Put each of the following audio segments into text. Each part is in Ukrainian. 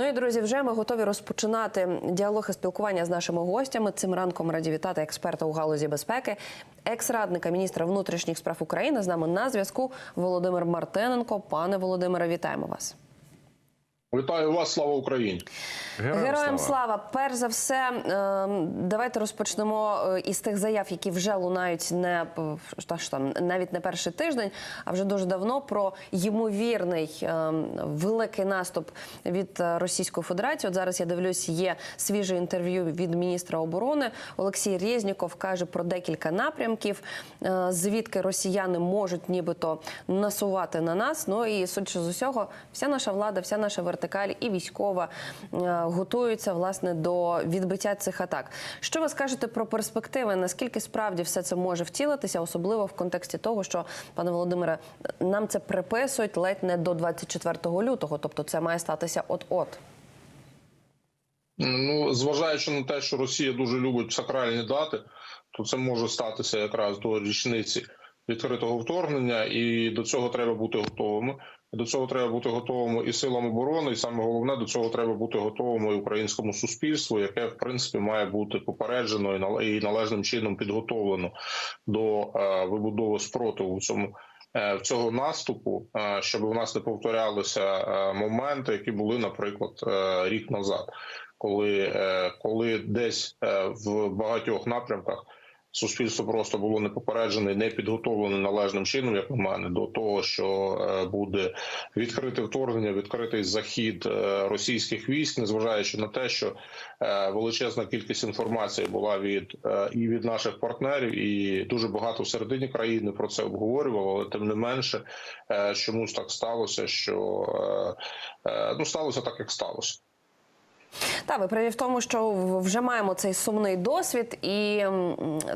Ну і друзі, вже ми готові розпочинати діалог і спілкування з нашими гостями. Цим ранком раді вітати експерта у галузі безпеки, екс-радника міністра внутрішніх справ України. З нами на зв'язку Володимир Мартиненко. Пане Володимире, вітаємо вас. Вітаю вас, слава Україні! Героям, слава. Перш за все, е, давайте розпочнемо е, із тих заяв, які вже лунають не що там навіть не перший тиждень, а вже дуже давно про ймовірний е, великий наступ від е, Російської Федерації. От зараз я дивлюсь, є свіже інтерв'ю від міністра оборони. Олексій Резніков каже про декілька напрямків, е, звідки росіяни можуть нібито насувати на нас. Ну і судячи з усього, вся наша влада, вся наша вертикаль і військова е, готуються власне до відбиття цих атак. Що ви скажете про перспективи? Наскільки справді все це може втілитися, особливо в контексті того, що пане Володимире, нам це приписують ледь не до 24 лютого, тобто це має статися от-от. Ну, зважаючи на те, що Росія дуже любить сакральні дати, то це може статися якраз до річниці відкритого вторгнення, і до цього треба бути готовими. До цього треба бути готовими і силам оборони, і саме головне до цього треба бути готовими і українському суспільству, яке в принципі має бути попереджено і належним чином підготовлено до е, вибудови спротиву цьому е, в цього наступу, е, щоб у нас не повторялися моменти, які були, наприклад, рік назад, коли, коли десь в багатьох напрямках. Суспільство просто було не попереджене, не підготовлене належним чином, як на мене, до того, що е, буде відкрите вторгнення, відкритий захід е, російських військ, незважаючи на те, що е, величезна кількість інформації була від і від наших партнерів, і дуже багато всередині країни про це обговорювало. Але тим не менше, чомусь так сталося, що ну сталося так, як сталося. Та ви праві в тому, що вже маємо цей сумний досвід, і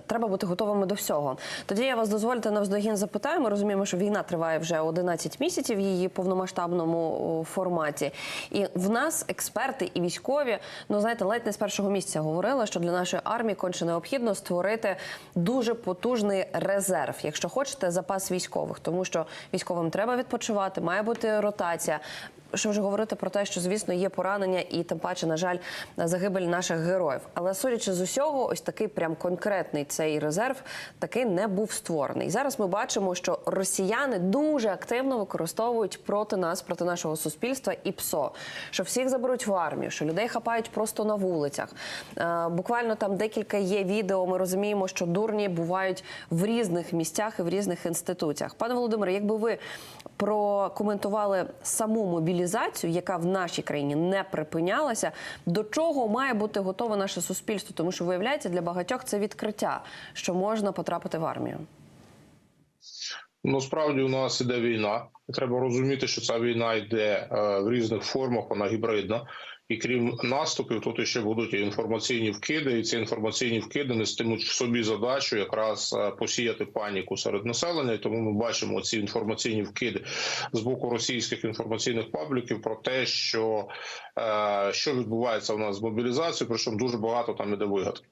треба бути готовими до всього. Тоді я вас дозвольте навздогін запитаю. Ми розуміємо, що війна триває вже 11 місяців в її повномасштабному форматі. І в нас експерти і військові, ну знаєте, ледь не з першого місця говорили, що для нашої армії конче необхідно створити дуже потужний резерв, якщо хочете, запас військових, тому що військовим треба відпочивати, має бути ротація. Що вже говорити про те, що звісно є поранення і тим паче, на жаль, загибель наших героїв. Але судячи з усього, ось такий прям конкретний цей резерв таки не був створений. Зараз ми бачимо, що росіяни дуже активно використовують проти нас, проти нашого суспільства і ПСО, що всіх заберуть в армію, що людей хапають просто на вулицях. Е, Буквально там декілька є відео. Ми розуміємо, що дурні бувають в різних місцях і в різних інституціях. Пане Володимире, якби ви прокоментували саму мобілізацію, яка в нашій країні не припинялася, до чого має бути готове наше суспільство? Тому що виявляється для багатьох це відкриття, що можна потрапити в армію. Ну, справді у нас іде війна, треба розуміти, що ця війна йде е, в різних формах, вона гібридна. І крім наступів, тут ще будуть інформаційні вкиди, і ці інформаційні вкиди нестимуть в собі задачу якраз е, посіяти паніку серед населення. І тому ми бачимо ці інформаційні вкиди з боку російських інформаційних пабліків про те, що, е, що відбувається у нас з мобілізацією, причому дуже багато там іде вигадки.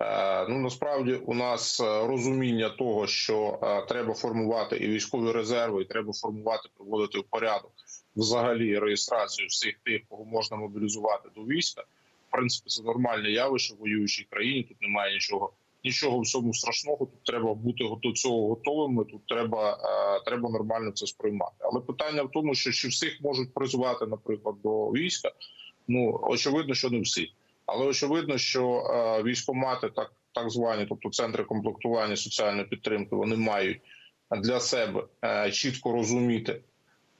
Е, Ну насправді у нас розуміння того, що треба формувати і військові резерви, і треба формувати, приводити в порядок взагалі реєстрацію всіх тих, кого можна мобілізувати до війська. В принципі, це нормальне явище в воюючій країні. Тут немає нічого, нічого в цьому страшного. Тут треба бути до цього готовими. Тут треба, е, треба нормально це сприймати. Але питання в тому, що чи всіх можуть призвати, наприклад, до війська. Ну очевидно, що не всі, але очевидно, що е, військомати, так так звані, тобто центри комплектування соціальної підтримки, вони мають для себе е, чітко розуміти.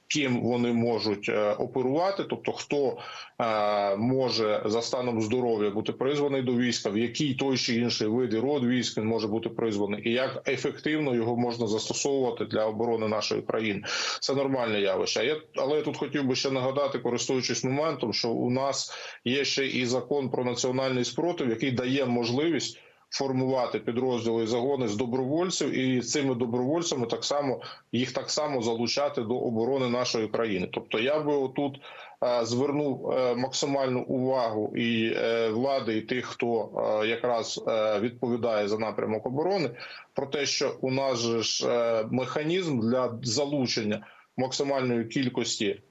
Ким вони можуть е, оперувати, тобто хто е, може за станом здоров'я бути призваний до війська, в який той чи інший вид і род військ він може бути призваний, і як ефективно його можна застосовувати для оборони нашої країни. Це нормальне явище. Я але я тут хотів би ще нагадати, користуючись моментом, що у нас є ще і закон про національний спротив, який дає можливість. Формувати підрозділи і загони з добровольців, і цими добровольцями так само їх так само залучати до оборони нашої країни. Тобто, я би отут е, звернув е, максимальну увагу і е, влади, і тих, хто якраз відповідає за напрямок оборони, про те, що у нас же ж механізм для залучення максимальної кількості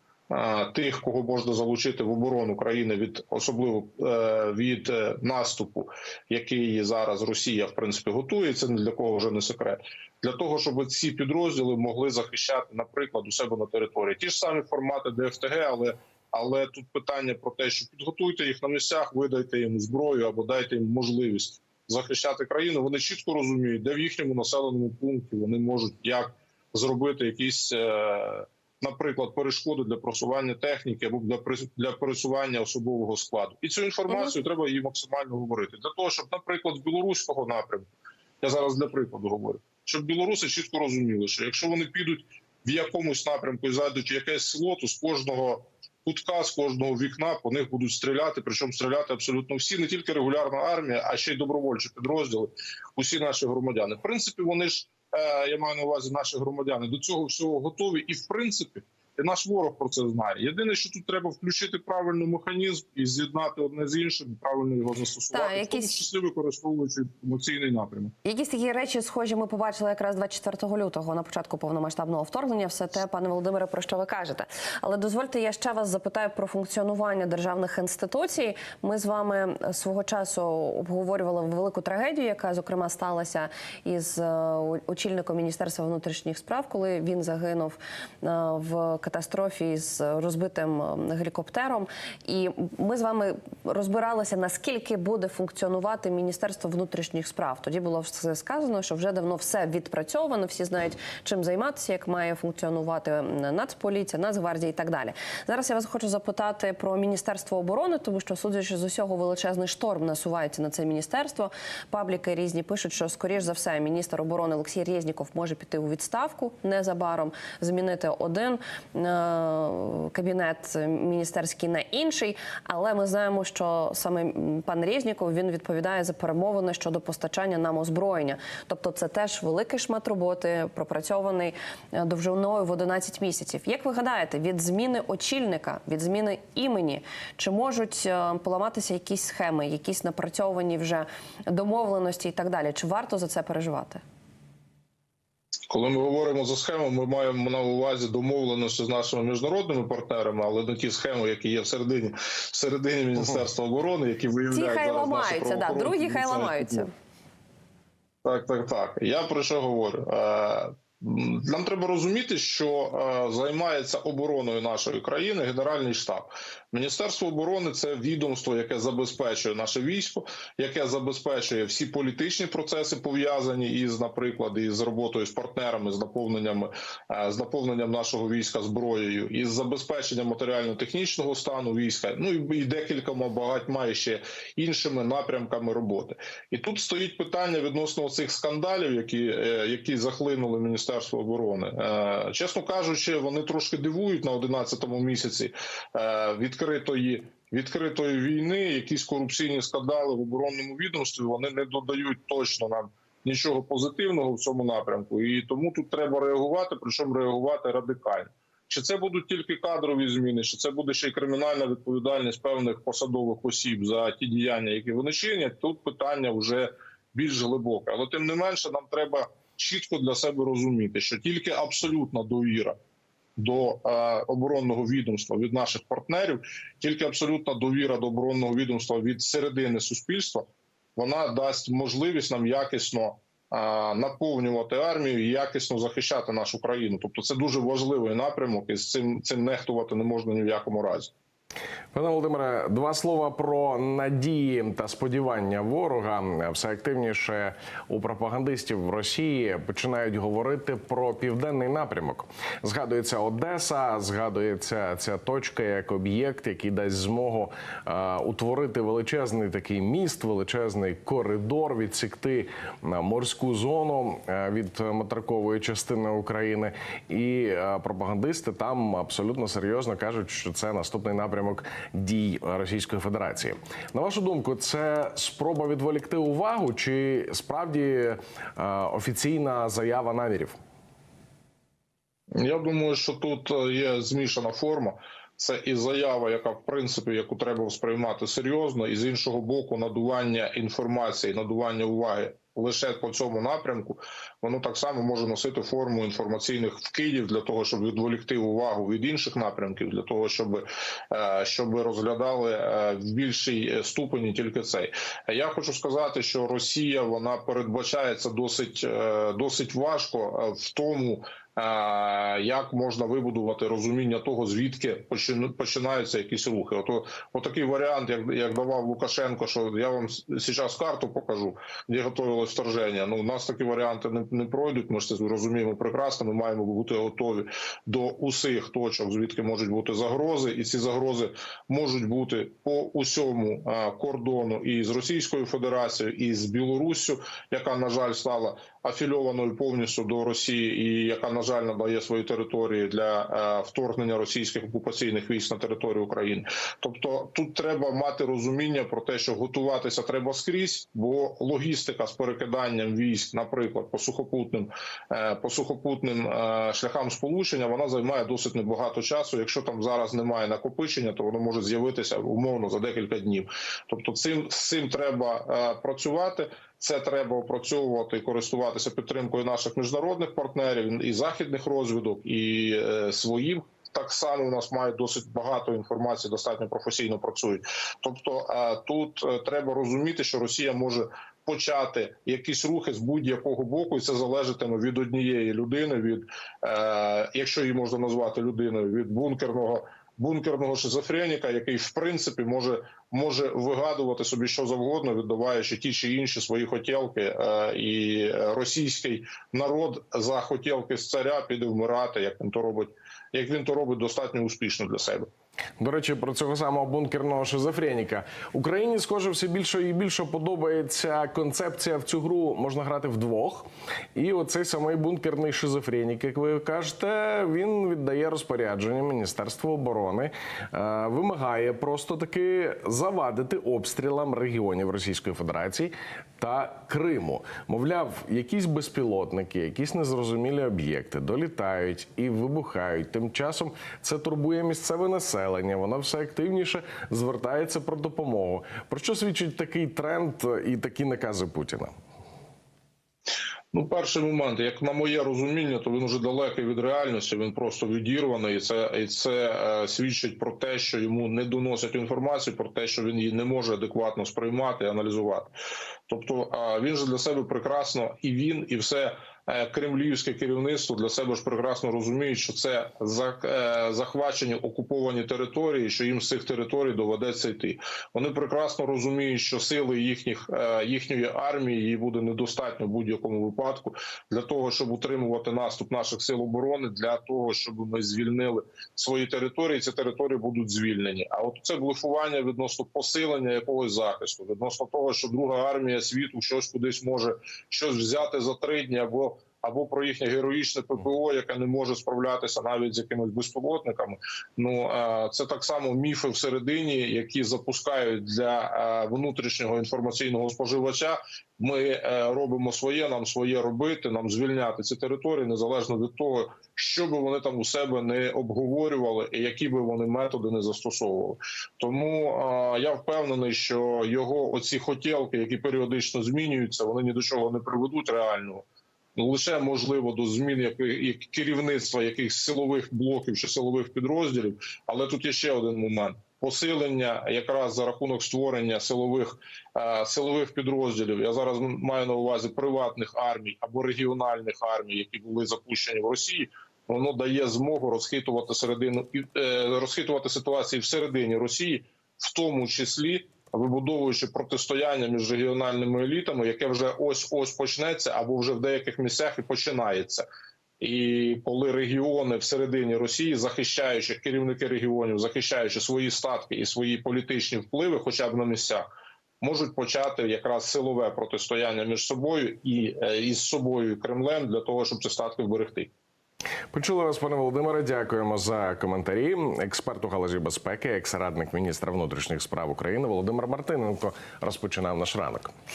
тих, кого можна залучити в оборону країни від особливо е, від е, наступу, який зараз Росія в принципі готує. Це ні для кого вже не секрет. Для того щоб ці підрозділи могли захищати, наприклад, у себе на території ті ж самі формати ДФТГ, але але тут питання про те, що підготуйте їх на місцях, видайте їм зброю або дайте їм можливість захищати країну. Вони чітко розуміють, де в їхньому населеному пункті вони можуть як зробити якісь, е, наприклад, перешкоди для просування техніки або для для пересування особового складу. І цю інформацію треба їй максимально говорити для того, щоб, наприклад, з білоруського напрямку, я зараз для прикладу говорю, щоб білоруси чітко розуміли, що якщо вони підуть в якомусь напрямку і зайдуть в якесь село, то з кожного кутка, з кожного вікна по них будуть стріляти. Причому стріляти абсолютно всі, не тільки регулярна армія, а ще й добровольчі підрозділи, усі наші громадяни. В принципі, вони ж я маю на увазі наші громадяни до цього всього готові, і в принципі. І наш ворог про це знає. Єдине, що тут треба включити правильний механізм і з'єднати одне з іншим, правильно його застосувати, Так, в тому числі використовуючи емоційний напрямок. Якісь такі речі схожі ми побачили якраз 24 лютого на початку повномасштабного вторгнення. Все те, пане Володимире, про що ви кажете. Але дозвольте, я ще вас запитаю про функціонування державних інституцій. Ми з вами свого часу обговорювали велику трагедію, яка зокрема сталася із е, очільником міністерства внутрішніх справ, коли він загинув е, в катастрофі з розбитим е, гелікоптером. І ми з вами розбиралися, наскільки буде функціонувати Міністерство внутрішніх справ. Тоді було все сказано, що вже давно все відпрацьовано. Всі знають, чим займатися, як має функціонувати Нацполіція, Нацгвардія і так далі. Зараз я вас хочу запитати про Міністерство оборони, тому що, судячи з усього, величезний шторм насувається на це міністерство. Пабліки різні пишуть, що скоріш за все міністр оборони Олексій Резніков може піти у відставку незабаром, змінити один кабінет міністерський на інший. Але ми знаємо, що саме пан Резніков він відповідає за перемовини щодо постачання нам озброєння. Тобто, це теж великий шмат роботи, пропрацьований е, довжиною в 11 місяців. Як ви гадаєте, від зміни очільника, від зміни імені, чи можуть е, поламатися якісь схеми, якісь напрацьовані вже домовленості і так далі? Чи варто за це переживати? Коли ми говоримо за схему, ми маємо на увазі домовленості з нашими міжнародними партнерами, але не ті схеми, які є всередині середині Міністерства оборони, які виявляють Ті хай зараз ламаються, да, другі хай ламаються. Так, так, так. Я про що говорю? Нам треба розуміти, що е, займається обороною нашої країни Генеральний штаб. Міністерство оборони це відомство, яке забезпечує наше військо, яке забезпечує всі політичні процеси, пов'язані із, наприклад, із роботою з партнерами, з наповненням е, з наповненням нашого війська зброєю, із забезпеченням матеріально-технічного стану війська. Ну і, і декількома багатьма ще іншими напрямками роботи. І тут стоїть питання відносно цих скандалів, які, е, які захлинули Міністерство оборони. Е, Чесно кажучи, вони трошки дивують на 11-му місяці е, відкритої. Відкритої війни, якісь корупційні скандали в оборонному відомстві, вони не додають точно нам нічого позитивного в цьому напрямку, і тому тут треба реагувати, причому реагувати радикально. Чи це будуть тільки кадрові зміни, чи це буде ще й кримінальна відповідальність певних посадових осіб за ті діяння, які вони чинять? Тут питання вже більш глибоке. Але тим не менше, нам треба чітко для себе розуміти, що тільки абсолютна довіра до е, оборонного відомства від наших партнерів, тільки абсолютна довіра до оборонного відомства від середини суспільства, вона дасть можливість нам якісно е, наповнювати армію і якісно захищати нашу країну. Тобто, це дуже важливий напрямок, і з цим цим нехтувати не можна ні в якому разі. Пане Володимире, два слова про надії та сподівання ворога. Все активніше у пропагандистів в Росії починають говорити про південний напрямок. Згадується Одеса, згадується ця точка як об'єкт, який дасть змогу е, утворити величезний такий міст, величезний коридор, відсікти е, морську зону е, від материкової частини України. І е, пропагандисти там абсолютно серйозно кажуть, що це наступний напрямок дій Російської Федерації. На вашу думку, це спроба відволікти увагу, чи справді е, офіційна заява намірів? Я думаю, що тут е, є змішана форма. Це і заява, яка в принципі яку треба сприймати серйозно, і з іншого боку, надування інформації, надування уваги лише по цьому напрямку, воно так само може носити форму інформаційних вкидів для того, щоб відволікти увагу від інших напрямків, для того, щоб, е, щоб розглядали е, в більшій ступені тільки цей. Я хочу сказати, що Росія вона передбачається досить, е, досить важко в тому. Як можна вибудувати розуміння того, звідки почин- починаються якісь рухи? Ото отакий варіант, як, як давав Лукашенко, що я вам зараз карту покажу, де готувалось вторження. Ну, у нас такі варіанти не, не пройдуть. Ми ж це розуміємо прекрасно. Ми маємо бути готові до усіх точок, звідки можуть бути загрози, і ці загрози можуть бути по усьому кордону і з Російською Федерацією, і з Білоруссю, яка на жаль стала афільованою повністю до Росії, і яка на жаль надає свої території для е, вторгнення російських окупаційних військ на територію України. Тобто тут треба мати розуміння про те, що готуватися треба скрізь, бо логістика з перекиданням військ, наприклад, по сухопутним е, по сухопутним е, шляхам сполучення, вона займає досить небагато часу. Якщо там зараз немає накопичення, то воно може з'явитися умовно за декілька днів. Тобто, цим з цим треба працювати. Це треба опрацьовувати і користуватися підтримкою наших міжнародних партнерів і західних розвідок, і е, своїх. Так само у нас мають досить багато інформації, достатньо професійно працюють. Тобто е, тут е, треба розуміти, що Росія може почати якісь рухи з будь-якого боку, і це залежатиме від однієї людини, від якщо її можна назвати людиною, від бункерного. Бункерного шизофреніка, який в принципі може може вигадувати собі що завгодно, віддаваючи ті чи інші свої хотілки, е, і російський народ за хотілки з царя піде вмирати, як він то робить, як він то робить достатньо успішно для себе. До речі, про цього самого бункерного шизофреніка Україні, схоже, все більше і більше подобається концепція в цю гру можна грати вдвох. І оцей самий бункерний шизофренік, як ви кажете, він віддає розпорядження Міністерству оборони, е, вимагає просто таки завадити обстрілам регіонів Російської Федерації та Криму. Мовляв, якісь безпілотники, якісь незрозумілі об'єкти долітають і вибухають. Тим часом це турбує місцеве населення. Воно все активніше звертається про допомогу. Про що свідчить такий тренд і такі накази Путіна? Ну, перший момент, як на моє розуміння, то він уже далекий від реальності. Він просто відірваний, і це і це е, свідчить про те, що йому не доносять інформацію, про те, що він її не може адекватно сприймати і аналізувати. Тобто, е, він же для себе прекрасно і він, і все. Е, Кремлівське керівництво для себе ж прекрасно розуміють, що це е, захвачені окуповані території, що їм з цих територій доведеться йти. Вони прекрасно розуміють, що сили їхніх е, їхньої армії її буде недостатньо в будь-якому випадку для того, щоб утримувати наступ наших сил оборони, для того, щоб ми звільнили свої території. Ці території будуть звільнені. А от це блефування відносно посилення якогось захисту, відносно того, що друга армія світу щось кудись може щось взяти за три дні або. Або про їхнє героїчне ППО, яке не може справлятися навіть з якимись безпілотниками. Ну е, це так само міфи всередині, які запускають для е, внутрішнього інформаційного споживача. Ми е, робимо своє, нам своє робити, нам звільняти ці території незалежно від того, що би вони там у себе не обговорювали, і які би вони методи не застосовували. Тому я впевнений, що його оці хотілки, які періодично змінюються, вони ні до чого не приведуть реального. Ну, лише можливо до змін як, як керівництва якихось силових блоків чи силових підрозділів. Але тут є ще один момент: посилення якраз за рахунок створення силових е, силових підрозділів. Я зараз маю на увазі приватних армій або регіональних армій, які були запущені в Росії. Воно дає змогу розхитувати середину і е, розхитувати ситуації всередині Росії, в тому числі вибудовуючи протистояння між регіональними елітами, яке вже ось ось почнеться, або вже в деяких місцях і починається. І коли регіони всередині Росії, захищаючи керівники регіонів, захищаючи свої статки і свої політичні впливи, хоча б на місцях, можуть почати якраз силове протистояння між собою і е, із собою Кремлем для того, щоб ці статки вберегти. Почули вас, пане Володимире. Дякуємо за коментарі. Експерт у галузі безпеки, екс-радник міністра внутрішніх справ України Володимир Мартиненко розпочинав наш ранок.